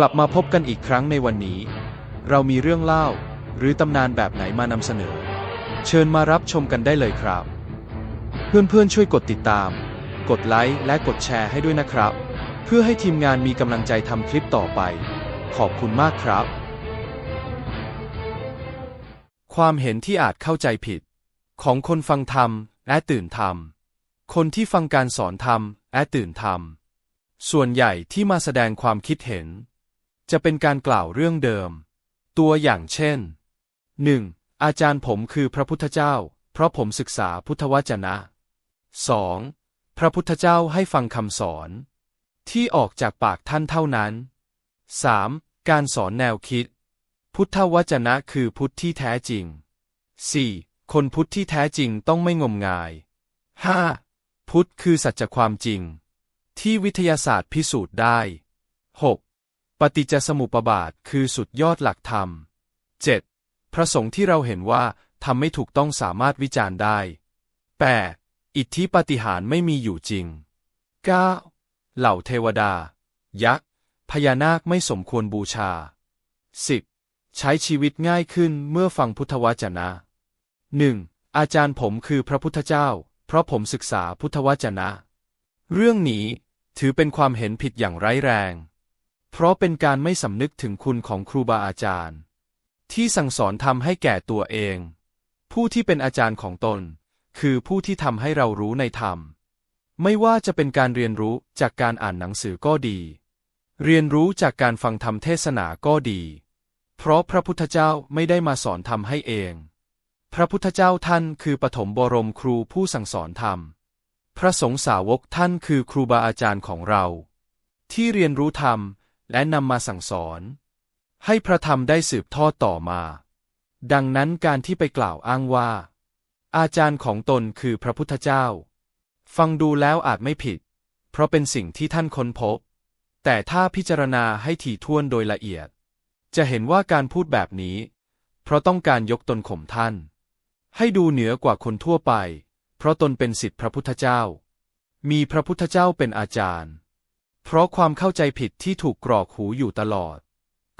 กลับมาพบกันอีกครั้งในวันนี้ เรามีเรื่องเล่า หรือตำนานแบบไหนมานำเสนอ เชิญมารับชมกันได้เลยครับ เพื่อนๆช่วยกดติดตาม กดไลค์และกดแชร์ให้ด้วยนะครับ เพื่อให้ทีมงานมีกำลังใจทำคลิปต่อไป ขอบคุณมากครับ ความเห็นที่อาจเข้าใจผิด ของคนฟังธรรมและตื่นธรรม คนที่ฟังการสอนธรรมและตื่นธรรม ส่วนใหญ่ที่มาแสดงความคิดเห็น จะเป็นการกล่าวเรื่องเดิม ตัวอย่างเช่น 1. อาจารย์ผมคือพระพุทธเจ้า เพราะผมศึกษาพุทธวจนะ 2. พระพุทธเจ้าให้ฟังคำสอน ที่ออกจากปากท่านเท่านั้น 3. การสอนแนวคิด พุทธวจนะคือพุทธที่แท้จริง 4. คนพุทธที่แท้จริงต้องไม่งมงาย 5. พุทธคือสัจความจริง ที่วิทยาศาสตร์พิสูจน์ได้ 6. ปฏิจจสมุปบาทคือสุดยอดหลักธรรม 7. พระสงฆ์ที่เราเห็นว่าทำไม่ถูกต้องสามารถวิจารณ์ได้ 8. อิทธิปฏิหารไม่มีอยู่จริง 9. เหล่าเทวดา ยักษ์ พญานาคไม่สมควรบูชา 10. ใช้ชีวิตง่ายขึ้นเมื่อฟังพุทธวจนะ 1. อาจารย์ผมคือพระพุทธเจ้า เพราะผมศึกษาพุทธวจนะ เรื่องนี้ถือเป็นความเห็นผิดอย่างร้ายแรง เพราะเป็นการไม่สำนึกถึงคุณของครูบาอาจารย์ ที่สั่งสอนทำให้แก่ตัวเอง ผู้ที่เป็นอาจารย์ของตน คือผู้ที่ทำให้เรารู้ในธรรม ไม่ว่าจะเป็นการเรียนรู้จากการอ่านหนังสือก็ดี เรียนรู้จากการฟังธรรมเทศนาก็ดี เพราะพระพุทธเจ้าไม่ได้มาสอนธรรมให้เอง พระพุทธเจ้าท่านคือปฐมบรมครูผู้สั่งสอนธรรม พระสงฆ์สาวกท่านคือครูบาอาจารย์ของเรา ที่เรียนรู้ธรรม และนำมาสั่งสอน ให้พระธรรมได้สืบทอดต่อมา ดังนั้นการที่ไปกล่าวอ้างว่า อาจารย์ของตนคือพระพุทธเจ้า ฟังดูแล้วอาจไม่ผิด เพราะเป็นสิ่งที่ท่านค้นพบ แต่ถ้าพิจารณาให้ถี่ถ้วนโดยละเอียด จะเห็นว่าการพูดแบบนี้ เพราะต้องการยกตนข่มท่าน ให้ดูเหนือกว่าคนทั่วไป เพราะตนเป็นสิทธิพระพุทธเจ้า มีพระพุทธเจ้าเป็นอาจารย์ เพราะความเข้าใจผิดที่ถูกกรอกหูอยู่ตลอด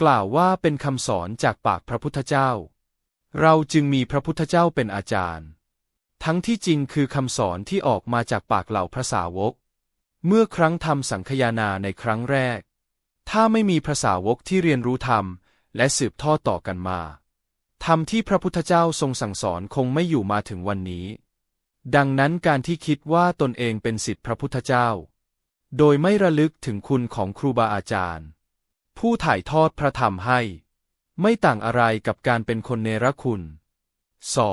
กล่าวว่าเป็นคำสอนจากปากพระพุทธเจ้า เราจึงมีพระพุทธเจ้าเป็นอาจารย์ ทั้งที่จริงคือคำสอนที่ออกมาจากปากเหล่าพระสาวก เมื่อครั้งทำสังคยานาในครั้งแรก ถ้าไม่มีพระสาวกที่เรียนรู้ธรรม และสืบทอดต่อกันมาธรรมที่พระพุทธเจ้าทรงสั่งสอนคงไม่อยู่มาถึงวันนี้ ดังนั้นการที่คิดว่าตนเองเป็นสิทธิพระพุทธเจ้า โดยไม่ระลึกถึงคุณของครูบาอาจารย์ ผู้ถ่ายทอดพระธรรมให้ ไม่ต่างอะไรกับการเป็นคนเนรคุณ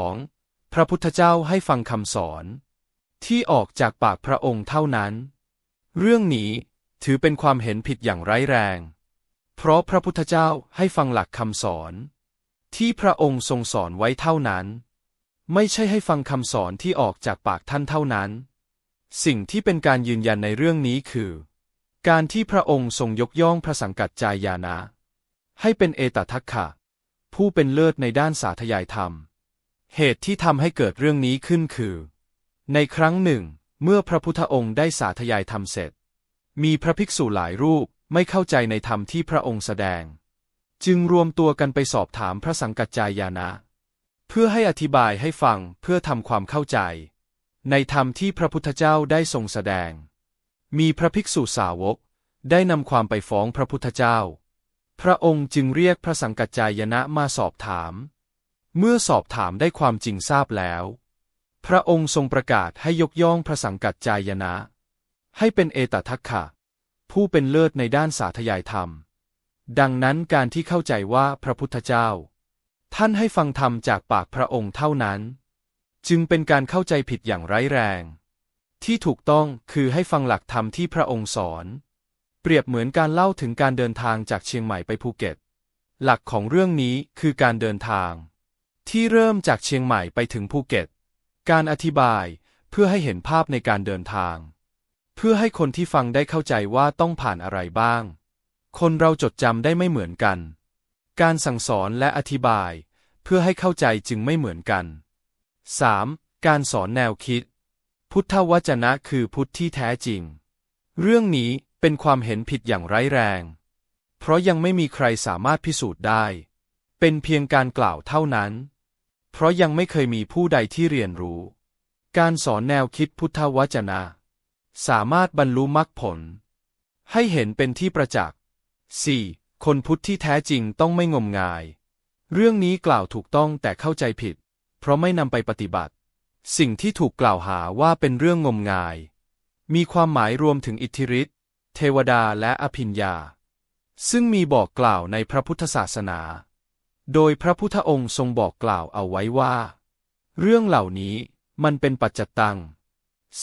2. พระพุทธเจ้าให้ฟังคำสอน ที่ออกจากปากพระองค์เท่านั้น เรื่องนี้ถือเป็นความเห็นผิดอย่างร้ายแรง เพราะพระพุทธเจ้าให้ฟังหลักคำสอน ที่พระองค์ทรงสอนไว้เท่านั้น ไม่ใช่ให้ฟังคำสอนที่ออกจากปากท่านเท่านั้น สิ่งที่เป็นการยืนยันในเรื่องนี้คือ การที่พระองค์ทรงยกย่องพระสังกัดจายานะ ให้เป็นเอตทัคคะผู้เป็นเลิศในด้านสาธยายธรรม เหตุที่ทำให้เกิดเรื่องนี้ขึ้นคือ ในครั้งหนึ่ง เมื่อพระพุทธองค์ได้สาธยายธรรมเสร็จ มีพระภิกษุหลายรูปไม่เข้าใจในธรรมที่พระองค์แสดง จึงรวมตัวกันไปสอบถามพระสังกัจจายานะ เพื่อให้อธิบายให้ฟังเพื่อทำความเข้าใจ ในธรรมที่พระพุทธเจ้าได้ทรงแสดง มีพระภิกษุสาวกได้นำความไปฟ้องพระพุทธเจ้า พระองค์จึงเรียกพระสังกัจจายนะมาสอบถาม เมื่อสอบถามได้ความจริงทราบแล้ว พระองค์ทรงประกาศให้ยกย่องพระสังกัจจายนะ ให้เป็นเอตทัคคะผู้เป็นเลิศในด้านสาธยายธรรม ดังนั้นการที่เข้าใจว่าพระพุทธเจ้า ท่านให้ฟังธรรมจากปากพระองค์เท่านั้น จึงเป็นการเข้าใจผิดอย่างร้ายแรง ที่ถูกต้องคือให้ฟังหลักธรรมที่พระองค์สอน เปรียบเหมือนการเล่าถึงการเดินทางจากเชียงใหม่ไปภูเก็ต หลักของเรื่องนี้คือการเดินทาง ที่เริ่มจากเชียงใหม่ไปถึงภูเก็ต การอธิบายเพื่อให้เห็นภาพในการเดินทาง เพื่อให้คนที่ฟังได้เข้าใจว่าต้องผ่านอะไรบ้าง คนเราจดจำได้ไม่เหมือนกัน การสั่งสอนและอธิบาย เพื่อให้เข้าใจจึงไม่เหมือนกัน 3. การสอนแนวคิด พุทธวจนะคือพุทธที่แท้จริง เรื่องนี้เป็นความเห็นผิดอย่างร้ายแรงเพเพราะยังไม่มีใครสามารถพิสูจน์ได้ เป็นเพียงการกล่าวเท่านั้น เพราะยังไม่เคยมีผู้ใดที่เรียนรู้ การสอนแนวคิดพุทธวจนะ สามารถบรรลุมรรคผล ให้เห็นเป็นที่ประจักษ์ 4. คนพุทธที่แท้จริงต้องไม่งมงาย เรื่องนี้กล่าวถูกต้องแต่เข้าใจผิด เพราะไม่นำไปปฏิบัติ สิ่งที่ถูกกล่าวหาว่าเป็นเรื่องงมงาย มีความหมายรวมถึงอิทธิฤทธิ์เทวดาและอภิญญา ซึ่งมีบอกกล่าวในพระพุทธศาสนา โดยพระพุทธองค์ทรงบอกกล่าวเอาไว้ว่า เรื่องเหล่านี้มันเป็นปัจจตัง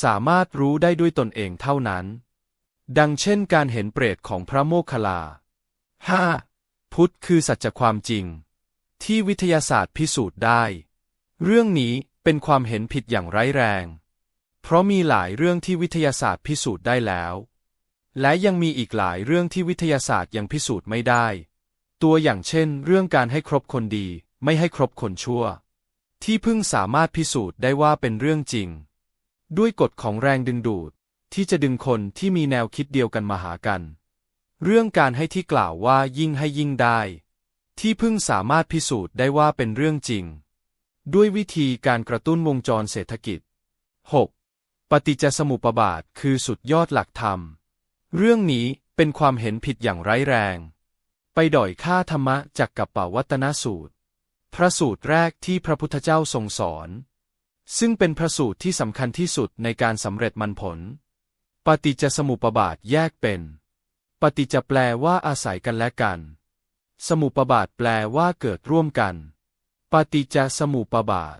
สามารถรู้ได้ด้วยตนเองเท่านั้น ดังเช่นการเห็นเปรตของพระโมคคัลลา 5. พุทธคือสัจความจริง ที่วิทยาศาสตร์พิสูจน์ได้ เรื่องนี้เป็นความเห็นผิดอย่างร้ายแรง เพราะมีหลายเรื่องที่วิทยาศาสตร์พิสูจน์ได้แล้ว และยังมีอีกหลายเรื่องที่วิทยาศาสตร์ยังพิสูจน์ไม่ได้ ตัวอย่างเช่น เรื่องการให้ครบคนดีไม่ให้ครบคนชั่ว ที่เพิ่งสามารถพิสูจน์ได้ว่าเป็นเรื่องจริง ด้วยกฎของแรงดึงดูดที่จะดึงคนที่มีแนวคิดเดียวกันมาหากัน เรื่องการให้ที่กล่าวว่ายิ่งให้ยิ่งได้ ที่เพิ่งสามารถพิสูจน์ได้ว่าเป็นเรื่องจริง ด้วยวิธีการกระตุ้นวงจรเศรษฐกิจ 6. ปฏิจจสมุปบาทคือสุดยอดหลักธรรม เรื่องนี้เป็นความเห็นผิดอย่างร้ายแรง ไปด่อยค่าธรรมะจากกัปปวัตนสูตร พระสูตรแรกที่พระพุทธเจ้าทรงสอน ซึ่งเป็นพระสูตรที่สำคัญที่สุดในการสำเร็จมันผล ปฏิจจสมุปบาทแยกเป็น ปฏิจจแปลว่าอาศัยกันและกัน สมุปบาทแปลว่าเกิดร่วมกัน ปฏิจจสมุปบาท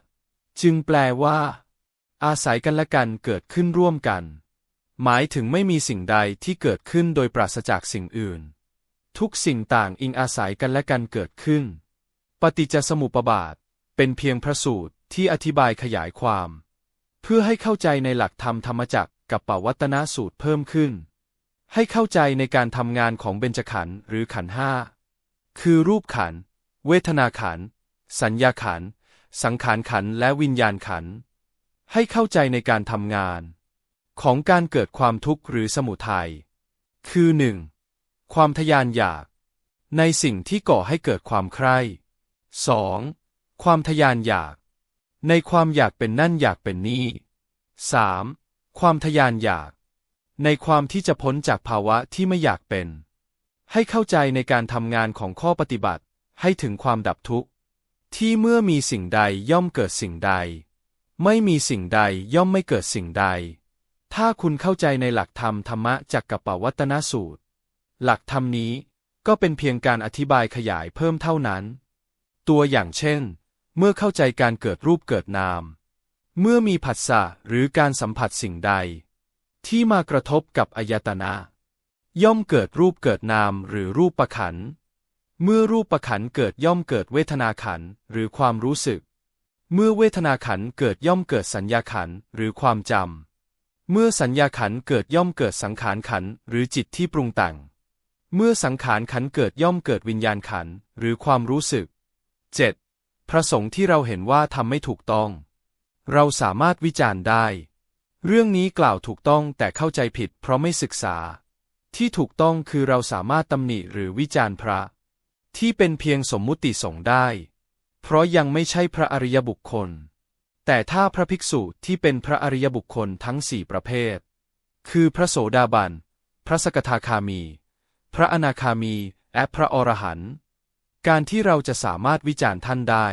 จึงแปลว่า อาศัยกันและกันเกิดขึ้นร่วมกัน หมายถึงไม่มีสิ่งใดที่เกิดขึ้นโดยปราศจากสิ่งอื่น ทุกสิ่งต่างอิงอาศัยกันและกันเกิดขึ้น ปฏิจจสมุปบาท เป็นเพียงพระสูตรที่อธิบายขยายความ เพื่อให้เข้าใจในหลักธรรมธรรมจักรกับปวัตนสูตรเพิ่มขึ้น ให้เข้าใจในการทำงานของเบญจขันธ์หรือขันธ์ห้าคือรูปขันธ์เวทนาขันธ์ สัญญาขัน สังขารขันและวิญญาณขัน ให้เข้าใจในการทำงาน ของการเกิดความทุกข์หรือสมุทัย คือหนึ่งความทยานอยาก ในสิ่งที่ก่อให้เกิดความใคร่ 2. ความทยานอยาก ในความอยากเป็นนั่นอยากเป็นนี่ 3. ความทยานอยาก ในความที่จะพ้นจากภาวะที่ไม่อยากเป็น ให้เข้าใจในการทำงานของข้อปฏิบัติให้ถึงความดับทุกข์ ที่เมื่อมีสิ่งใดย่อมเกิดสิ่งใด ไม่มีสิ่งใดย่อมไม่เกิดสิ่งใด ถ้าคุณเข้าใจในหลักธรรมธรรมะจากกปวัตนสูตร หลักธรรมนี้ก็เป็นเพียงการอธิบายขยายเพิ่มเท่านั้น ตัวอย่างเช่น เมื่อเข้าใจการเกิดรูปเกิดนาม เมื่อมีผัสสะหรือการสัมผัสสิ่งใด ที่มากระทบกับอายตนะ ย่อมเกิดรูปเกิดนามหรือรูปประขันธ์ เมื่อรูปประขันเกิดย่อมเกิดเวทนาขันหรือความรู้สึก เมื่อเวทนาขันเกิดย่อมเกิดสัญญาขันหรือความจำ เมื่อสัญญาขันเกิดย่อมเกิดสังขารขันหรือจิตที่ปรุงแต่ง เมื่อสังขารขันเกิดย่อมเกิดวิญญาณขันหรือความรู้สึก 7. พระสงฆ์ที่เราเห็นว่าทำไม่ถูกต้อง เราสามารถวิจารณ์ได้ เรื่องนี้กล่าวถูกต้องแต่เข้าใจผิดเพราะไม่ศึกษา ที่ถูกต้องคือเราสามารถตำหนิหรือวิจารณ์พระ ที่เป็นเพียงสมมุติสงฆ์ได้ เพราะยังไม่ใช่พระอริยบุคคล แต่ถ้าพระภิกษุที่เป็นพระอริยบุคคลทั้งสี่ประเภท คือพระโสดาบัน พระสกทาคามี พระอนาคามี และพระอรหันต์ การที่เราจะสามารถวิจารณ์ท่านได้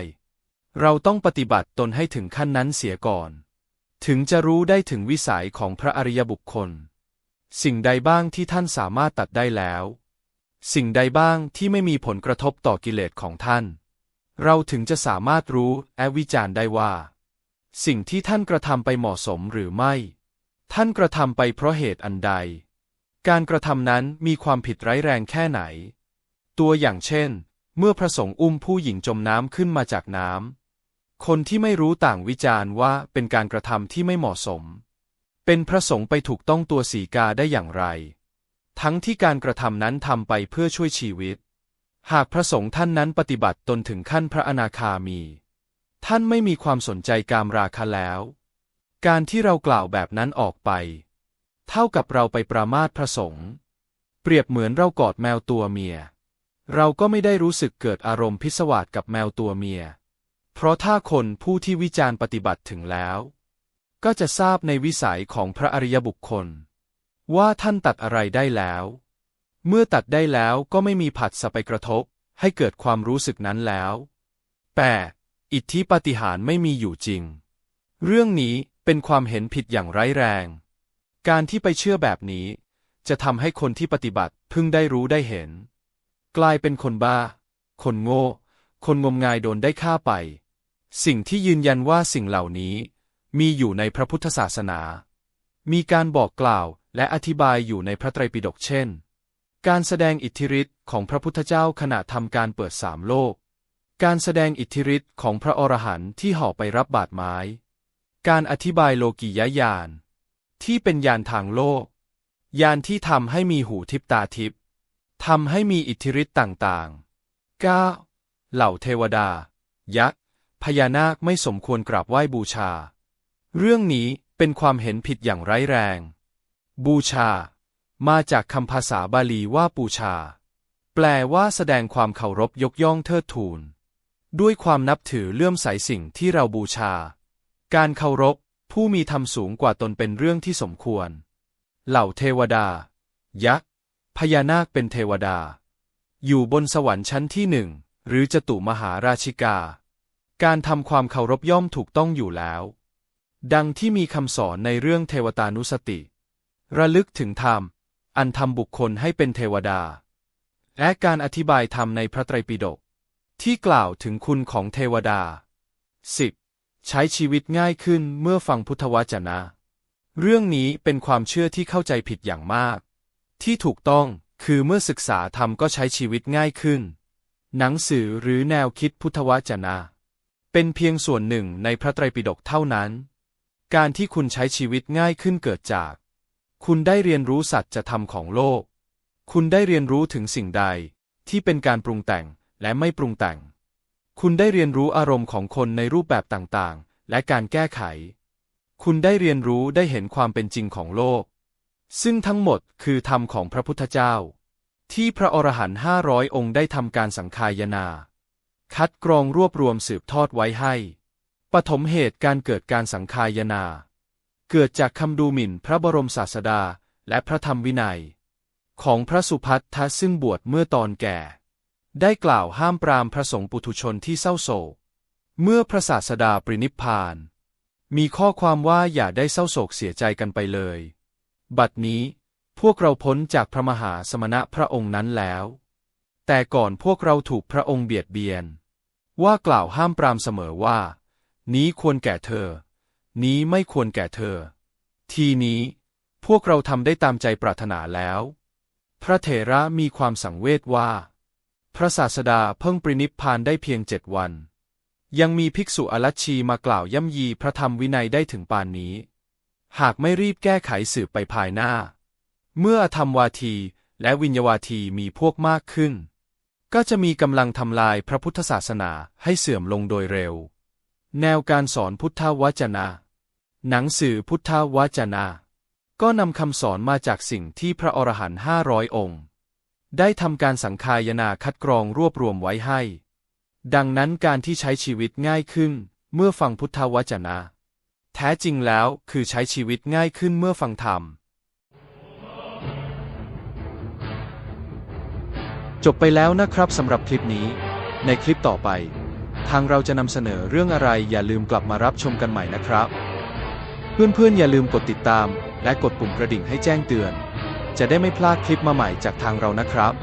เราต้องปฏิบัติตนให้ถึงขั้นนั้นเสียก่อน ถึงจะรู้ได้ถึงวิสัยของพระอริยบุคคล สิ่งใดบ้างที่ท่านสามารถตัดได้แล้ว สิ่งใดบ้างที่ไม่มีผลกระทบต่อกิเลสของท่าน เราถึงจะสามารถรู้และวิจารณ์ได้ว่า สิ่งที่ท่านกระทำไปเหมาะสมหรือไม่ ท่านกระทำไปเพราะเหตุอันใด การกระทำนั้นมีความผิดร้ายแรงแค่ไหน ตัวอย่างเช่น เมื่อพระสงฆ์อุ้มผู้หญิงจมน้ำขึ้นมาจากน้ำคนที่ไม่รู้ต่างวิจารณ์ว่าเป็นการกระทำที่ไม่เหมาะสม เป็นพระสงฆ์ไปถูกต้องตัวสีกาได้อย่างไร ทั้งที่การกระทำนั้นทำไปเพื่อช่วยชีวิต หากพระสงฆ์ท่านนั้นปฏิบัติตนถึงขั้นพระอนาคามี ท่านไม่มีความสนใจกามราคะแล้ว การที่เรากล่าวแบบนั้นออกไป เท่ากับเราไปประมาทพระสงฆ์เปรียบเหมือนเรากอดแมวตัวเมีย เราก็ไม่ได้รู้สึกเกิดอารมณ์พิศวาสกับแมวตัวเมีย เพราะถ้าคนผู้ที่วิจารณ์ปฏิบัติถึงแล้ว ก็จะทราบในวิสัยของพระอริยบุคคล ว่าท่านตัดอะไรได้แล้ว เมื่อตัดได้แล้วก็ไม่มีผัสสะไปกระทบ ให้เกิดความรู้สึกนั้นแล้ว 8. อิทธิปาฏิหาริย์ไม่มีอยู่จริง เรื่องนี้เป็นความเห็นผิดอย่างร้ายแรง การที่ไปเชื่อแบบนี้ จะทำให้คนที่ปฏิบัติเพิ่งได้รู้ได้เห็น กลายเป็นคนบ้า คนโง่ คนงมงายโดนได้ฆ่าไป สิ่งที่ยืนยันว่าสิ่งเหล่านี้ มีอยู่ในพระพุทธศาสนา มีการบอกกล่าว และอธิบายอยู่ในพระไตรปิฎกเช่น การแสดงอิทธิฤทธิ์ของพระพุทธเจ้าขณะทำการเปิดสามโลก การแสดงอิทธิฤทธิ์ของพระอรหันต์ที่ห่อไปรับบาดไม้ การอธิบายโลกิยญาณที่เป็นญาณทางโลก ญาณที่ทำให้มีหูทิพตาทิพทำให้มีอิทธิฤทธิ์ต่างๆ 9. เหล่าเทวดา ยักษ์ พญานาคไม่สมควรกราบไหว้บูชา เรื่องนี้เป็นความเห็นผิดอย่างร้ายแรง บูชา มาจากคำภาษาบาลีว่าปูชา แปลว่าแสดงความเคารพยกย่องเทิดทูน ด้วยความนับถือเลื่อมใสสิ่งที่เราบูชา การเคารพผู้มีธรรมสูงกว่าตนเป็นเรื่องที่สมควร เหล่าเทวดา ยักษ์ พญานาคเป็นเทวดา อยู่บนสวรรค์ชั้นที่หนึ่ง หรือจตุมหาราชิกา การทำความเคารพย่อมถูกต้องอยู่แล้ว ดังที่มีคำสอนในเรื่องเทวตานุสติ ระลึกถึงธรรม อันทำบุคคลให้เป็นเทวดา และการอธิบายธรรมในพระไตรปิฎกที่กล่าวถึงคุณของเทวดา 10. ใช้ชีวิตง่ายขึ้นเมื่อฟังพุทธวจนะ เรื่องนี้เป็นความเชื่อที่เข้าใจผิดอย่างมาก ที่ถูกต้องคือเมื่อศึกษาธรรมก็ใช้ชีวิตง่ายขึ้น หนังสือหรือแนวคิดพุทธวจนะ เป็นเพียงส่วนหนึ่งในพระไตรปิฎกเท่านั้น การที่คุณใช้ชีวิตง่ายขึ้นเกิดจาก คุณได้เรียนรู้สัจธรรมของโลก คุณได้เรียนรู้ถึงสิ่งใดที่เป็นการปรุงแต่งและไม่ปรุงแต่ง คุณได้เรียนรู้อารมณ์ของคนในรูปแบบต่างๆ และการแก้ไข คุณได้เรียนรู้ได้เห็นความเป็นจริงของโลก ซึ่งทั้งหมดคือธรรมของพระพุทธเจ้า ที่พระอรหันต์ห้าร้อยองค์ได้ทำการสังคายนา คัดกรองรวบรวมสืบทอดไว้ให้ปฐมเหตุการเกิดการสังคายนา เกิดจากคำดูหมิ่นพระบรมศาสดาและพระธรรมวินัย ของพระสุพัทธะซึ่งบวชเมื่อตอนแก่ ได้กล่าวห้ามปรามพระสงฆ์ปุถุชนที่เศร้าโศก เมื่อพระศาสดาปรินิพพาน มีข้อความว่าอย่าได้เศร้าโศกเสียใจกันไปเลย บัดนี้พวกเราพ้นจากพระมหาสมณะพระองค์นั้นแล้ว แต่ก่อนพวกเราถูกพระองค์เบียดเบียน ว่ากล่าวห้ามปรามเสมอว่า นี้ควรแก่เธอ นี้ไม่ควรแก่เธอ ทีนี้พวกเราทำได้ตามใจปรารถนาแล้ว พระเถระมีความสังเวชว่า พระศาสดาเพิ่งปรินิพพานได้เพียงเจ็ดวัน ยังมีภิกษุอรัชชีมากล่าวย่ำยีพระธรรมวินัยได้ถึงปานนี้ หากไม่รีบแก้ไขสืบไปภายหน้า เมื่ออธรรมวาทีและวิญญาวาทีมีพวกมากขึ้น ก็จะมีกำลังทำลายพระพุทธศาสนาให้เสื่อมลงโดยเร็ว แนวการสอนพุทธวจนะ หนังสือพุทธวจนะ ก็นำคำสอนมาจากสิ่งที่พระอรหันต์ห้าร้อยองค์ ได้ทำการสังคายนาคัดกรองรวบรวมไว้ให้ ดังนั้นการที่ใช้ชีวิตง่ายขึ้นเมื่อฟังพุทธวจนะ แท้จริงแล้วคือใช้ชีวิตง่ายขึ้นเมื่อฟังธรรม จบไปแล้วนะครับสำหรับคลิปนี้ ในคลิปต่อไป ทางเราจะนำเสนอเรื่องอะไรอย่าลืมกลับมารับชมกันใหม่นะครับ เพื่อนๆ อย่าลืมกดติดตาม และกดปุ่มกระดิ่งให้แจ้งเตือน จะได้ไม่พลาดคลิปมาใหม่จากทางเรานะครับ